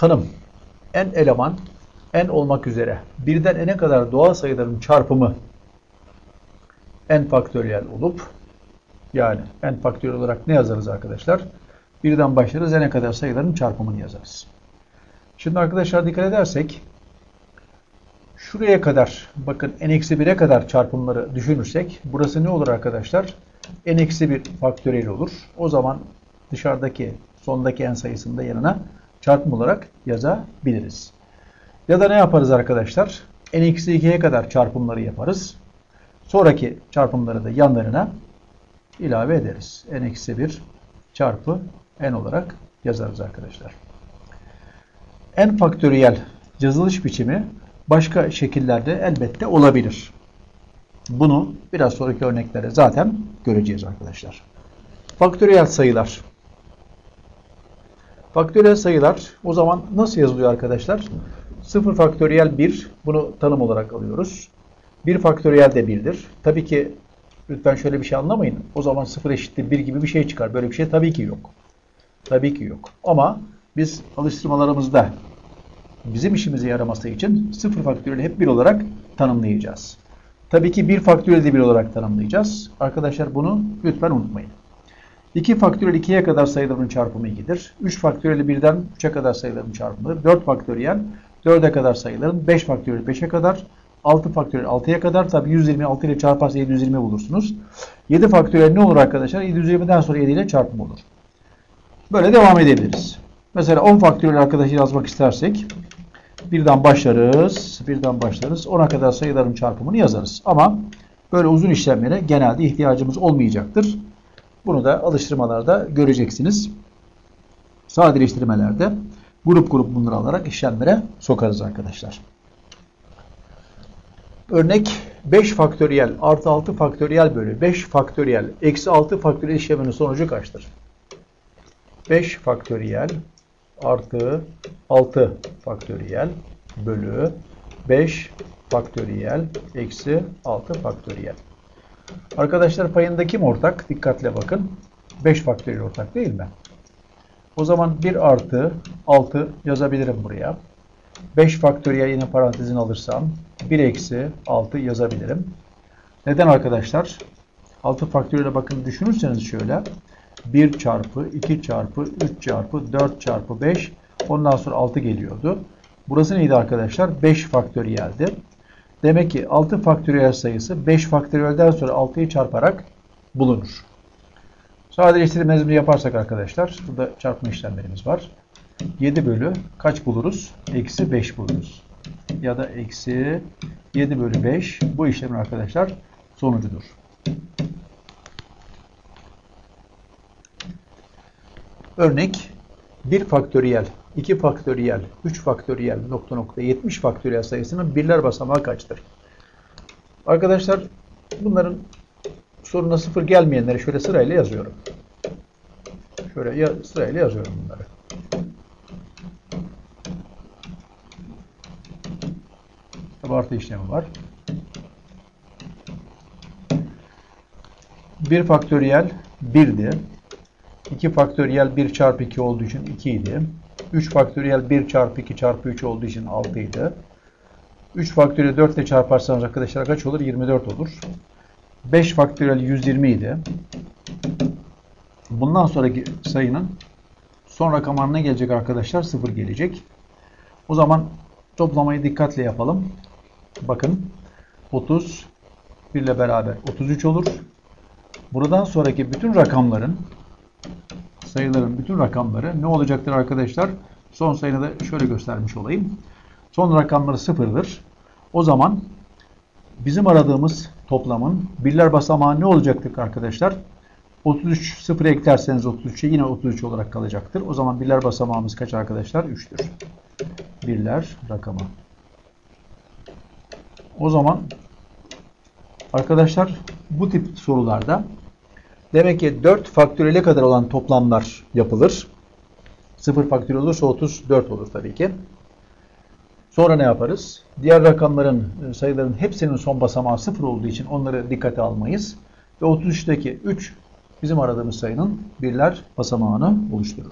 tanım n eleman n olmak üzere birden n'e kadar doğal sayıların çarpımı n faktöriyel olup yani n faktöriyel olarak ne yazarız arkadaşlar? Birden başlarız n'e kadar sayıların çarpımını yazarız. Şimdi arkadaşlar dikkat edersek şuraya kadar bakın n-1'e kadar çarpımları düşünürsek burası ne olur arkadaşlar? n-1 faktöriyel olur. O zaman dışarıdaki sondaki n sayısını yanına çarpım olarak yazabiliriz. Ya da ne yaparız arkadaşlar? n-2'ye kadar çarpımları yaparız. Sonraki çarpımları da yanlarına ilave ederiz. n-1 çarpı n olarak yazarız arkadaşlar. n faktöriyel yazılış biçimi başka şekillerde elbette olabilir. Bunu biraz sonraki örneklerde zaten göreceğiz arkadaşlar. Faktöriyel sayılar. Faktöriyel sayılar o zaman nasıl yazılıyor arkadaşlar? 0 faktöriyel 1 bunu tanım olarak alıyoruz. 1 faktöriyel de 1'dir. Tabii ki lütfen şöyle bir şey anlamayın. O zaman 0 eşittir 1 gibi bir şey çıkar. Böyle bir şey tabii ki yok. Tabii ki yok. Ama biz alıştırmalarımızda bizim işimize yaraması için 0 faktöriyeli hep 1 olarak tanımlayacağız. Tabii ki 1 faktöriyeli de 1 olarak tanımlayacağız. Arkadaşlar bunu lütfen unutmayın. 2 faktöriyel 2'ye kadar sayıların çarpımı 2'dir. 3 faktöriyel 1'den 3'e kadar sayıların çarpımıdır. 4 faktöriyel 4'e kadar sayıların 5 faktöriyel 5'e kadar 6 faktöriyel 6'ya kadar tabi 126 ile çarparsa 720 bulursunuz. 7 faktöriyel ne olur arkadaşlar? 720'den sonra 7 ile çarpım olur. Böyle devam edebiliriz. Mesela 10 faktöriyel arkadaşı yazmak istersek birden başlarız. Birden başlarız. 10'a kadar sayıların çarpımını yazarız. Ama böyle uzun işlemlere genelde ihtiyacımız olmayacaktır. Bunu da alıştırmalarda göreceksiniz. Sadeleştirmelerde grup grup bunları alarak işlemlere sokarız arkadaşlar. Örnek 5 faktöriyel artı 6 faktöriyel bölü 5 faktöriyel eksi 6 faktöriyel işleminin sonucu kaçtır? 5 faktöriyel artı 6 faktöriyel bölü 5 faktöriyel eksi 6 faktöriyel. Arkadaşlar payında kim ortak? Dikkatle bakın. 5 faktöriyel ortak değil mi? O zaman 1 artı 6 yazabilirim buraya. 5 faktöriyel yine parantezin alırsam 1 eksi 6 yazabilirim. Neden arkadaşlar? 6 faktöriyele bakın düşünürseniz şöyle. 1 çarpı 2 çarpı 3 çarpı 4 çarpı 5 ondan sonra 6 geliyordu. Burası neydi arkadaşlar? 5 faktöriyeldi. Demek ki 6 faktöriyel sayısı 5 faktöriyelden sonra 6'yı çarparak bulunur. Sadeleştirme hizmini yaparsak arkadaşlar burada çarpma işlemlerimiz var. 7 bölü kaç buluruz? Eksi 5 buluruz. Ya da eksi 7 bölü 5 bu işlemin arkadaşlar sonucudur. Örnek 1 faktöriyel, 2 faktöriyel, 3 faktöriyel nokta nokta 70 faktöriyel sayısının birler basamağı kaçtır? Arkadaşlar bunların soruna sıfır gelmeyenleri şöyle sırayla yazıyorum. Şöyle ya, sırayla yazıyorum bunları. Abartı işlemi var. 1 faktöriyel 1'di. 2 faktöriyel 1 çarpı 2 olduğu için 2 idi. 3 faktöriyel 1 çarpı 2 çarpı 3 olduğu için 6 idi. 3 faktöriyel 4 ile çarparsanız arkadaşlar kaç olur? 24 olur. 5 faktöriyel 120 idi. Bundan sonraki sayının son rakamına ne gelecek arkadaşlar? 0 gelecek. O zaman toplamayı dikkatle yapalım. Bakın 30 1 ile beraber 33 olur. Buradan sonraki bütün rakamların sayıların bütün rakamları ne olacaktır arkadaşlar? Son sayını da şöyle göstermiş olayım. Son rakamları sıfırdır. O zaman bizim aradığımız toplamın birler basamağı ne olacaktır arkadaşlar? 33 sıfır eklerseniz 33'e yine 33 olarak kalacaktır. O zaman birler basamağımız kaç arkadaşlar? 3'tür. Birler rakamı. O zaman arkadaşlar bu tip sorularda demek ki 4 faktöriyele kadar olan toplamlar yapılır. 0 faktöriyel olursa 34 olur tabii ki. Sonra ne yaparız? Diğer rakamların, sayıların hepsinin son basamağı 0 olduğu için onları dikkate almayız. Ve 33'teki 3 bizim aradığımız sayının birler basamağını oluşturur.